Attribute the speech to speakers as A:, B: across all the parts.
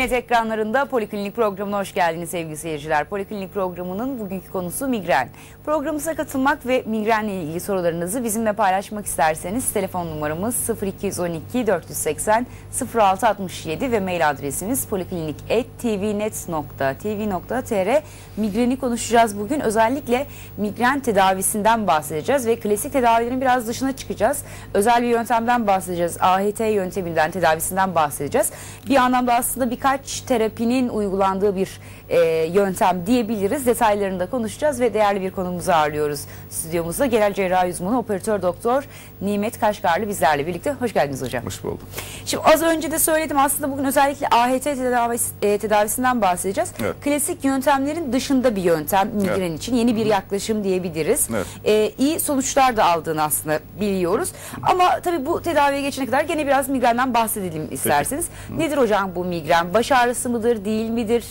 A: TVNet ekranlarında Poliklinik programına hoş geldiniz sevgili seyirciler. Poliklinik programının bugünkü konusu migren. Programımıza katılmak ve migrenle ilgili sorularınızı bizimle paylaşmak isterseniz telefon numaramız 0212 480 0667 ve mail adresimiz poliklinik.tvnet.tv.tr Migreni konuşacağız bugün. Özellikle migren tedavisinden bahsedeceğiz ve klasik tedavilerin biraz dışına çıkacağız. Özel bir yöntemden bahsedeceğiz. AHT yönteminden, tedavisinden bahsedeceğiz. Bir anlamda aslında birkaç terapinin uygulandığı bir e, yöntem diyebiliriz. Detaylarını da konuşacağız ve değerli bir konumuzu ağırlıyoruz stüdyomuzda. Genel cerrahi uzmanı operatör doktor Nimet Kaşgarlı bizlerle birlikte. Hoş geldiniz hocam.
B: Hoş bulduk.
A: Şimdi az önce de söyledim aslında bugün özellikle AHT tedavisi, e, tedavisinden bahsedeceğiz.
B: Evet.
A: Klasik yöntemlerin dışında bir yöntem migren
B: Evet.
A: için yeni bir yaklaşım diyebiliriz.
B: Evet.
A: E, iyi sonuçlar da aldığını aslında biliyoruz. Ama tabii bu tedaviye geçene kadar gene biraz migrenden bahsedelim isterseniz. Nedir hocam bu migren? Baş ağrısı mıdır, değil midir?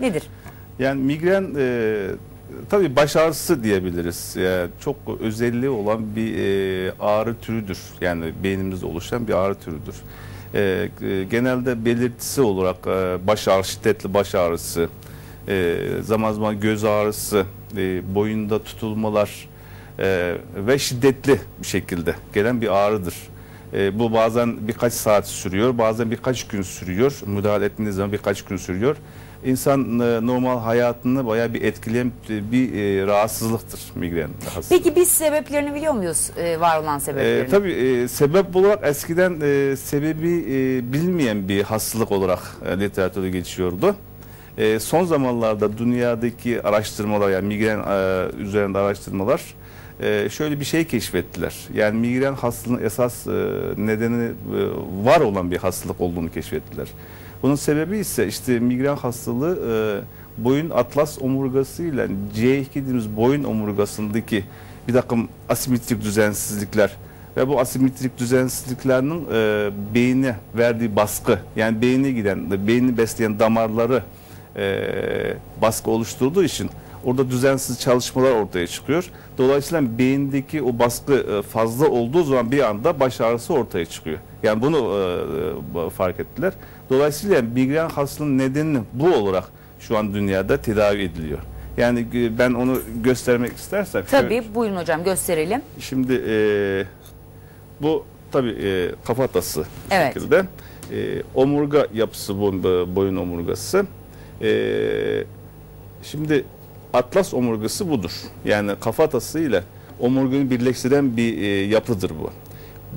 A: Nedir?
B: Yani migren e, tabii baş ağrısı diyebiliriz. Yani çok özelliği olan bir e, ağrı türüdür. Yani beynimizde oluşan bir ağrı türüdür. E, e, genelde belirtisi olarak e, baş ağrısı, şiddetli baş ağrısı, e, zaman zaman göz ağrısı, e, boyunda tutulmalar e, ve şiddetli bir şekilde gelen bir ağrıdır. E, bu bazen birkaç saat sürüyor, bazen birkaç gün sürüyor. Müdahale ettiğiniz zaman birkaç gün sürüyor. İnsan e, normal hayatını bayağı bir etkileyen bir e, rahatsızlıktır migren.
A: Peki biz sebeplerini biliyor muyuz? e, var olan sebeplerini.
B: E, tabii e, sebep olarak eskiden e, sebebi e, bilinmeyen bir hastalık olarak e, literatürde geçiyordu. E, son zamanlarda dünyadaki araştırmalar yani migren e, üzerinde araştırmalar e, şöyle bir şey keşfettiler. Yani migren hastalığının esas e, nedeni e, var olan bir hastalık olduğunu keşfettiler. Bunun sebebi ise işte migren hastalığı e, boyun atlas omurgasıyla C2 dediğimiz boyun omurgasındaki bir takım asimetrik düzensizlikler ve bu asimetrik düzensizliklerinin e, beyine verdiği baskı yani beyine giden, beyni besleyen damarları e, baskı oluşturduğu için orada düzensiz çalışmalar ortaya çıkıyor. Dolayısıyla beyindeki o baskı e, fazla olduğu zaman bir anda baş ağrısı ortaya çıkıyor. Yani bunu e, e, fark ettiler. Dolayısıyla migren hastalığının nedeni bu olarak şu an dünyada tedavi ediliyor. Yani e, ben onu göstermek istersem. şöyle-
A: Tabii buyurun hocam gösterelim.
B: Şimdi e, bu tabii e, kafatası
A: Evet.
B: şekilde. E, omurga yapısı bu bu boyun omurgası. E, şimdi atlas omurgası budur. Yani kafatası ile omurgayı birleştiren bir e, yapıdır bu.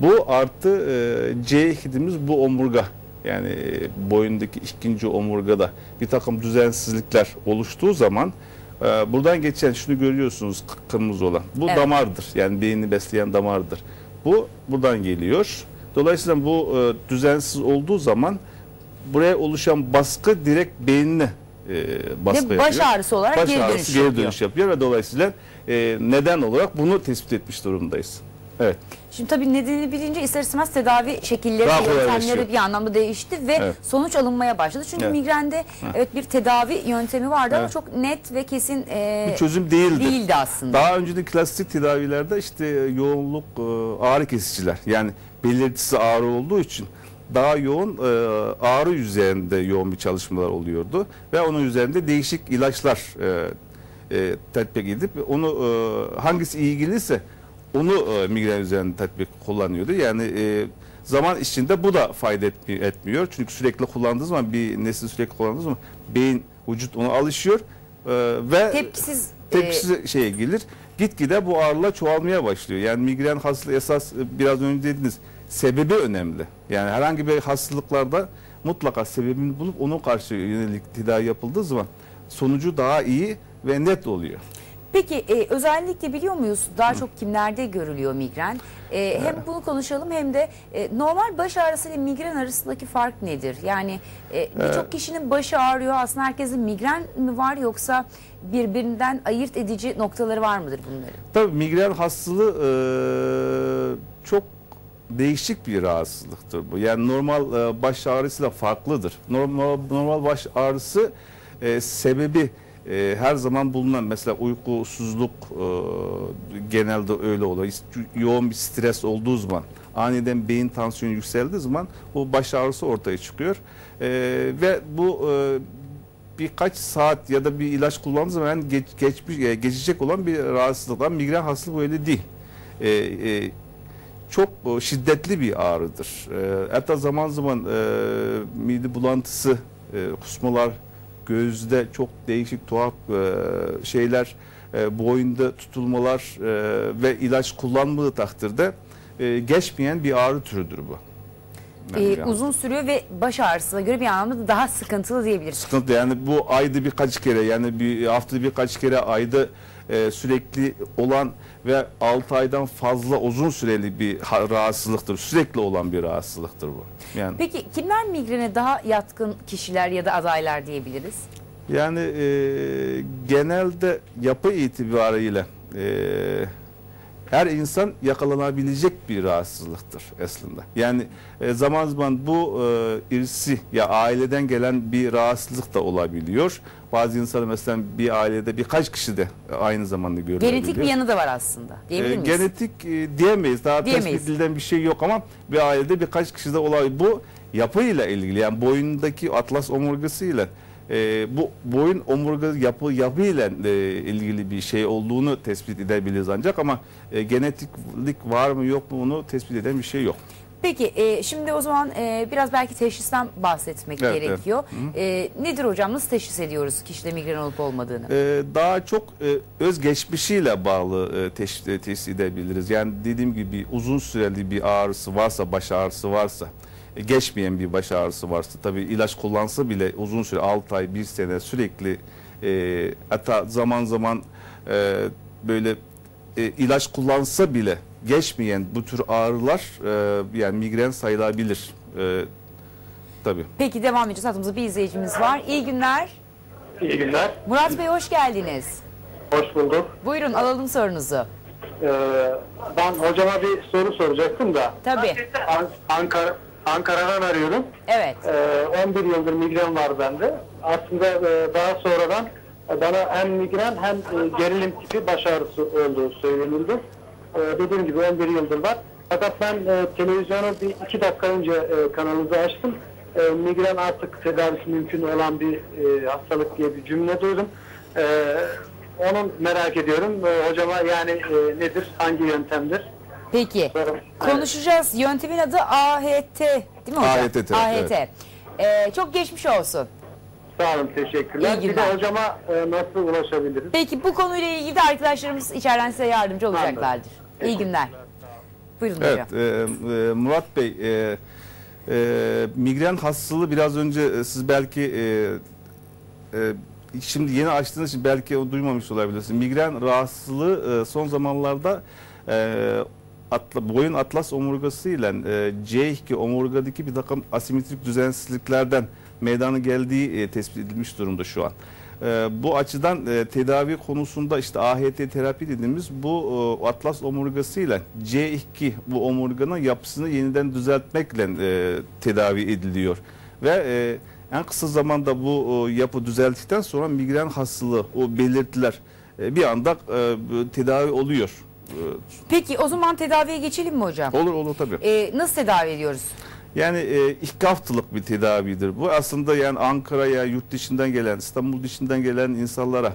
B: Bu artı e, C dediğimiz bu omurga yani e, boyundaki ikinci omurgada bir takım düzensizlikler oluştuğu zaman e, buradan geçen şunu görüyorsunuz kı- kırmızı olan. Bu
A: Evet.
B: damardır. Yani beyni besleyen damardır. Bu buradan geliyor. Dolayısıyla bu e, düzensiz olduğu zaman buraya oluşan baskı direkt beynine e, baskı
A: Ve baş
B: yapıyor.
A: ağrısı olarak
B: Baş
A: geri
B: ağrısı
A: dönüş
B: geri
A: yapıyor.
B: dönüş yapıyor ve dolayısıyla e, neden olarak bunu tespit etmiş durumdayız. Evet.
A: Şimdi tabii nedenini bilince ister istemez tedavi şekilleri,
B: Daha
A: yöntemleri bir anlamda değişti ve
B: Evet.
A: sonuç alınmaya başladı. Çünkü
B: Evet.
A: migrende evet bir tedavi yöntemi vardı ama
B: Evet.
A: çok net ve kesin e,
B: Bir çözüm değildi.
A: değildi aslında.
B: Daha önceki klasik tedavilerde işte yoğunluk e, ağrı kesiciler yani belirtisi ağrı olduğu için daha yoğun e, ağrı üzerinde yoğun bir çalışmalar oluyordu ve onun üzerinde değişik ilaçlar e, e, tatbik edip onu e, hangisi ilgiliyse onu e, migren üzerinde tatbik kullanıyordu. Yani e, zaman içinde bu da fayda etmi- etmiyor. Çünkü sürekli kullandığı zaman bir nesli sürekli kullandığı zaman beyin vücut ona alışıyor e, ve
A: Tepkisiz e,
B: tepkisi şeye gelir. Gitgide bu ağrılar çoğalmaya başlıyor. Yani migren hastalığı esas e, biraz önce dediniz sebebi önemli. Yani herhangi bir hastalıklarda mutlaka sebebini bulup ona karşı yönelik tedavi yapıldığı zaman sonucu daha iyi ve net oluyor.
A: Peki e, özellikle biliyor muyuz daha çok kimlerde görülüyor migren? E, hem bunu konuşalım hem de e, normal baş ağrısı ile migren arasındaki fark nedir? Yani e, birçok kişinin başı ağrıyor aslında herkesin migren mi var yoksa birbirinden ayırt edici noktaları var mıdır bunların?
B: Tabii migren hastalığı e, çok değişik bir rahatsızlıktır bu. Yani normal e, baş ağrısıyla farklıdır. Normal, normal baş ağrısı e, sebebi e, her zaman bulunan mesela uykusuzluk e, genelde öyle oluyor. Yoğun bir stres olduğu zaman aniden beyin tansiyonu yükseldiği zaman o baş ağrısı ortaya çıkıyor. E, ve bu e, birkaç saat ya da bir ilaç kullandığı zaman geç, geçmiş, e, geçecek olan bir rahatsızlıktan migren hastalığı böyle değil. E, e, çok e, şiddetli bir ağrıdır. E, hatta zaman zaman e, mide bulantısı, e, kusmalar, gözde çok değişik tuhaf e, şeyler, e, boyunda tutulmalar e, ve ilaç kullanmadığı takdirde e, geçmeyen bir ağrı türüdür bu.
A: Ee,
B: Yani
A: uzun sürüyor ve baş ağrısına göre bir anlamda da daha sıkıntılı diyebiliriz.
B: sıkıntı yani bu ayda birkaç kere yani bir haftada birkaç kere ayda e, sürekli olan ve 6 aydan fazla uzun süreli bir ha- rahatsızlıktır. Sürekli olan bir rahatsızlıktır bu. Yani
A: Peki kimler migrene daha yatkın kişiler ya da adaylar diyebiliriz?
B: Yani e, genelde yapı itibariyle e, her insan yakalanabilecek bir rahatsızlıktır aslında. Yani e, zaman zaman bu e, irsi ya aileden gelen bir rahatsızlık da olabiliyor. Bazı insanlar mesela bir ailede birkaç kişi de aynı zamanda görülebiliyor.
A: Genetik bir yanı da var aslında. Diyebilir
B: E,
A: miyiz?
B: genetik e, diyemeyiz. Daha
A: Diyemeyiz.
B: tespit edilen bir şey yok ama bir ailede birkaç kişi de olabilir. Bu yapıyla ilgili yani boyundaki atlas omurgasıyla e, bu boyun omurga yapı yapıyla e, ilgili bir şey olduğunu tespit edebiliriz ancak ama e, genetiklik var mı yok mu onu tespit eden bir şey yok.
A: Peki e, şimdi o zaman e, biraz belki teşhisten bahsetmek
B: Evet,
A: gerekiyor. E, nedir hocam nasıl teşhis ediyoruz kişide migren olup olmadığını?
B: Ee, daha çok e, öz geçmişiyle bağlı e, teşhis, e, teşhis edebiliriz. Yani dediğim gibi uzun süreli bir ağrısı varsa, baş ağrısı varsa, e, geçmeyen bir baş ağrısı varsa, tabii ilaç kullansa bile uzun süre 6 ay, 1 sene sürekli e, hatta zaman zaman e, böyle e, ilaç kullansa bile geçmeyen bu tür ağrılar e, yani migren sayılabilir. E, tabii.
A: Peki devam edeceğiz. Hattımızda bir izleyicimiz var. İyi günler.
C: İyi günler.
A: Murat Bey hoş geldiniz.
C: Hoş bulduk.
A: Buyurun alalım sorunuzu.
C: Ee, ben hocama bir soru soracaktım da.
A: Tabii.
C: An- Ankara Ankara'dan arıyorum.
A: Evet.
C: Ee, 11 yıldır migren var bende. Aslında e, daha sonradan e, bana hem migren hem e, gerilim tipi baş ağrısı olduğu söylenildi. Ee, dediğim gibi 11 yıldır var. Fakat ben e, televizyonu bir iki dakika önce e, kanalınızı açtım. E, migren artık tedavisi mümkün olan bir e, hastalık diye bir cümle duydum. E, onu merak ediyorum. E, hocama yani e, nedir, hangi yöntemdir?
A: Peki.
C: Evet.
A: Konuşacağız. Yöntemin adı AHT değil mi hocam?
B: AHT terapi,
A: AHT.
B: evet.
A: Ee, çok geçmiş olsun.
C: Sağ olun, teşekkürler.
A: İyi
C: Bir
A: günler.
C: de hocama e, nasıl ulaşabiliriz?
A: Peki bu konuyla ilgili de arkadaşlarımız içeriden size yardımcı olacaklardır. İyi günler. Buyurun hocam.
B: Evet, e, e, Murat Bey, e, e, migren hastalığı biraz önce e, siz belki e, e, şimdi yeni açtığınız için belki o duymamış olabilirsiniz. Migren rahatsızlığı e, son zamanlarda e, atla, boyun atlas omurgası ile e, C2 omurgadaki bir takım asimetrik düzensizliklerden meydana geldiği e, tespit edilmiş durumda şu an. E, bu açıdan e, tedavi konusunda işte AHT terapi dediğimiz bu e, atlas omurgasıyla C2 bu omurganın yapısını yeniden düzeltmekle e, tedavi ediliyor. Ve e, en kısa zamanda bu e, yapı düzelttikten sonra migren hastalığı, o belirtiler e, bir anda e, tedavi oluyor.
A: Peki o zaman tedaviye geçelim mi hocam?
B: Olur olur tabii.
A: Ee, nasıl tedavi ediyoruz?
B: Yani e, ilk haftalık bir tedavidir bu. Aslında yani Ankara'ya, yurt dışından gelen, İstanbul dışından gelen insanlara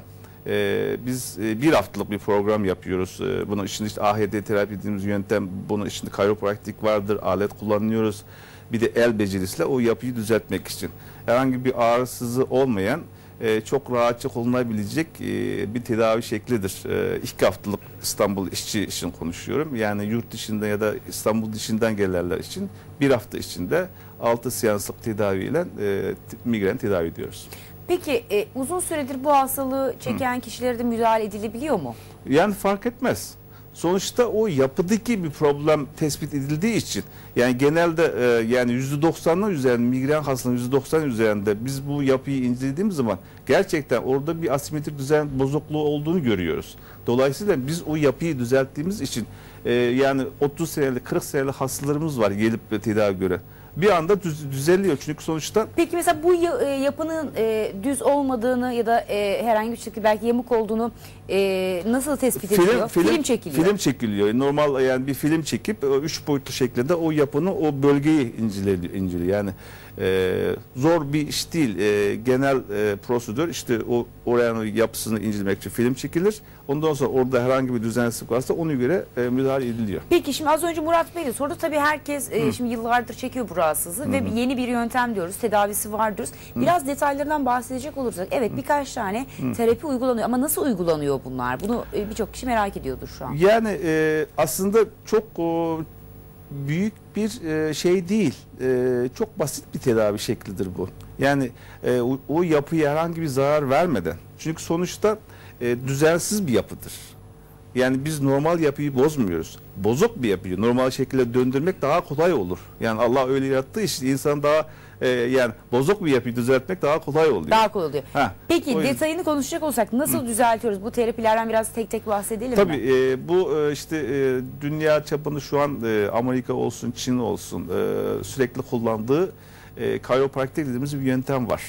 B: e, biz e, bir haftalık bir program yapıyoruz. E, bunun içinde işte AHD terapi dediğimiz yöntem, bunun içinde kayropraktik vardır, alet kullanıyoruz. Bir de el becerisiyle o yapıyı düzeltmek için. Herhangi bir ağrısızı olmayan, e, çok rahatça olunabilecek e, bir tedavi şeklidir. E, ilk haftalık İstanbul işçi için konuşuyorum. Yani yurt dışında ya da İstanbul dışından gelenler için bir hafta içinde 6 seanslık tedaviyle e, migren tedavi ediyoruz.
A: Peki e, uzun süredir bu hastalığı çeken kişilere de müdahale edilebiliyor mu?
B: Yani fark etmez. Sonuçta o yapıdaki bir problem tespit edildiği için yani genelde e, yani %90'ın üzerinde migren hastalığının %90 üzerinde biz bu yapıyı incelediğimiz zaman gerçekten orada bir asimetrik düzen bozukluğu olduğunu görüyoruz. Dolayısıyla biz o yapıyı düzelttiğimiz için e, yani 30 seneli 40 seneli hastalarımız var gelip tedavi göre. Bir anda düz- düzeliyor. Çünkü sonuçta
A: Peki mesela bu e, yapının e, düz olmadığını ya da e, herhangi bir şekilde belki yamuk olduğunu e, nasıl tespit ediliyor? Film, çekiliyor.
B: Film çekiliyor. Normal yani bir film çekip o üç boyutlu şeklinde o yapını o bölgeyi inceliyor. inceliyor. Yani e, zor bir iş değil. E, genel e, prosedür işte o oranın yapısını incelemek için film çekilir. Ondan sonra orada herhangi bir düzensizlik varsa ona göre e, müdahale ediliyor.
A: Peki şimdi az önce Murat Bey de sordu. Tabii herkes e, şimdi yıllardır çekiyor bu rahatsızlığı ve yeni bir yöntem diyoruz. Tedavisi var diyoruz. Biraz detaylarından bahsedecek olursak evet birkaç tane terapi uygulanıyor ama nasıl uygulanıyor bunlar? Bunu e, birçok kişi merak ediyordur şu an.
B: Yani e, aslında çok o, büyük bir e, şey değil. E, çok basit bir tedavi şeklidir bu. Yani e, o, o yapıya herhangi bir zarar vermeden. Çünkü sonuçta e, düzensiz bir yapıdır. Yani biz normal yapıyı bozmuyoruz. Bozuk bir yapıyı normal şekilde döndürmek daha kolay olur. Yani Allah öyle yarattığı için insan daha e, yani bozuk bir yapıyı düzeltmek daha kolay oluyor.
A: Daha kolay oluyor.
B: Ha,
A: Peki detayını konuşacak olsak nasıl düzeltiyoruz? Bu terapilerden biraz tek tek bahsedelim
B: Tabii
A: mi?
B: e, bu e, işte e, dünya çapında şu an e, Amerika olsun, Çin olsun e, sürekli kullandığı e, chiropractic dediğimiz bir yöntem var.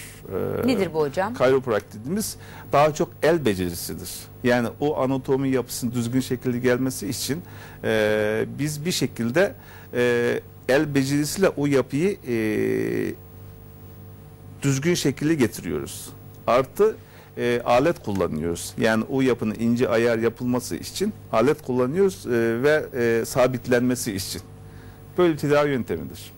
B: E,
A: Nedir bu hocam?
B: Chiropractic dediğimiz daha çok el becerisidir. Yani o anatomi yapısının düzgün şekilde gelmesi için e, biz bir şekilde e, el becerisiyle o yapıyı e, düzgün şekilde getiriyoruz. Artı e, alet kullanıyoruz. Yani o yapının ince ayar yapılması için alet kullanıyoruz e, ve e, sabitlenmesi için. Böyle bir tedavi yöntemidir.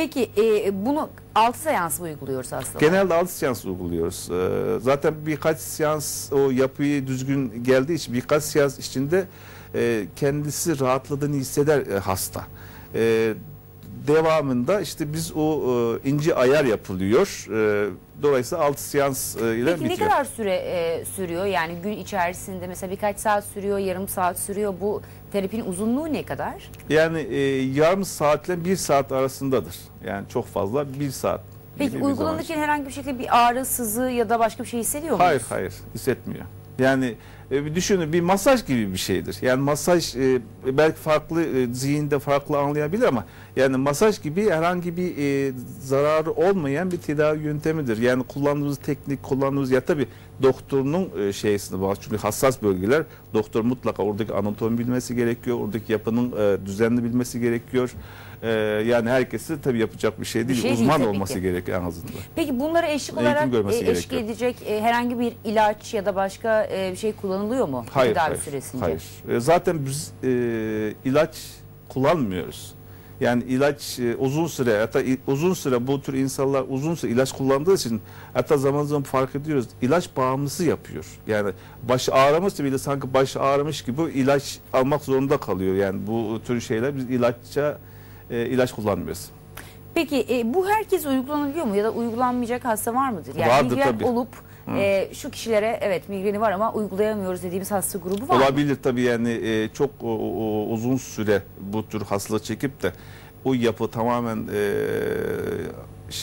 A: Peki e, bunu 6 seans mı uyguluyoruz aslında?
B: Genelde 6 seans uyguluyoruz. E, zaten birkaç seans o yapıyı düzgün geldiği için birkaç seans içinde e, kendisi rahatladığını hisseder e, hasta. E, devamında işte biz o e, ince ayar yapılıyor. E, dolayısıyla 6 seans e, ile
A: Peki ne
B: bitiyor.
A: kadar süre e, sürüyor? Yani gün içerisinde mesela birkaç saat sürüyor, yarım saat sürüyor. Bu terapinin uzunluğu ne kadar?
B: Yani e, yarım saatle bir saat arasındadır. Yani çok fazla bir saat.
A: Peki uygulanırken herhangi bir şekilde bir ağrı, sızı ya da başka bir şey hissediyor muyuz?
B: Hayır hayır hissetmiyor. Yani e, bir düşünün bir masaj gibi bir şeydir. Yani masaj e, belki farklı e, zihinde farklı anlayabilir ama yani masaj gibi herhangi bir e, zararı olmayan bir tedavi yöntemidir. Yani kullandığımız teknik, kullandığımız ya tabii doktorunun e, şeysine bağlı. Çünkü hassas bölgeler doktor mutlaka oradaki anatomi bilmesi gerekiyor. Oradaki yapının e, düzenli bilmesi gerekiyor. E, yani herkesi tabii yapacak bir şey değil.
A: şey değil
B: Uzman olması
A: ki.
B: gerekiyor en azından.
A: Peki bunlara eşlik olarak e, eşlik
B: gerekiyor.
A: edecek e, herhangi bir ilaç ya da başka e, bir şey kullanılıyor mu
B: Hayır,
A: tedavi
B: hayır,
A: süresince?
B: hayır. E, Zaten biz e, ilaç kullanmıyoruz. Yani ilaç e, uzun süre hatta uzun süre bu tür insanlar uzun süre ilaç kullandığı için hatta zaman zaman fark ediyoruz ilaç bağımlısı yapıyor. Yani baş ağrımışsa bile sanki baş ağrımış gibi ilaç almak zorunda kalıyor. Yani bu tür şeyler biz ilaçça e, ilaç kullanmıyoruz.
A: Peki e, bu herkes uygulanabiliyor mu ya da uygulanmayacak hasta var mıdır? Yani
B: Vardır tabii.
A: olup e, şu kişilere evet migreni var ama uygulayamıyoruz dediğimiz hasta grubu var?
B: Olabilir tabii yani e, çok o- o- uzun süre bu tür hastalığı çekip de o yapı tamamen e,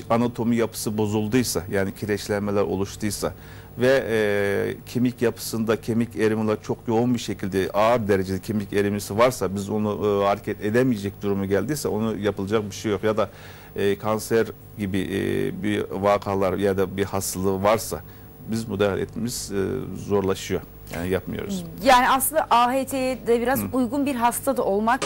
B: anatomi yapısı bozulduysa yani kireçlenmeler oluştuysa ve e, kemik yapısında kemik erimeler çok yoğun bir şekilde ağır derecede kemik erimesi varsa biz onu e, hareket edemeyecek durumu geldiyse onu yapılacak bir şey yok ya da e, kanser gibi e, bir vakalar ya da bir hastalığı varsa biz müdahale etmemiz e, zorlaşıyor. Yani yapmıyoruz.
A: Yani aslında AHT'ye de biraz uygun bir hasta da olmak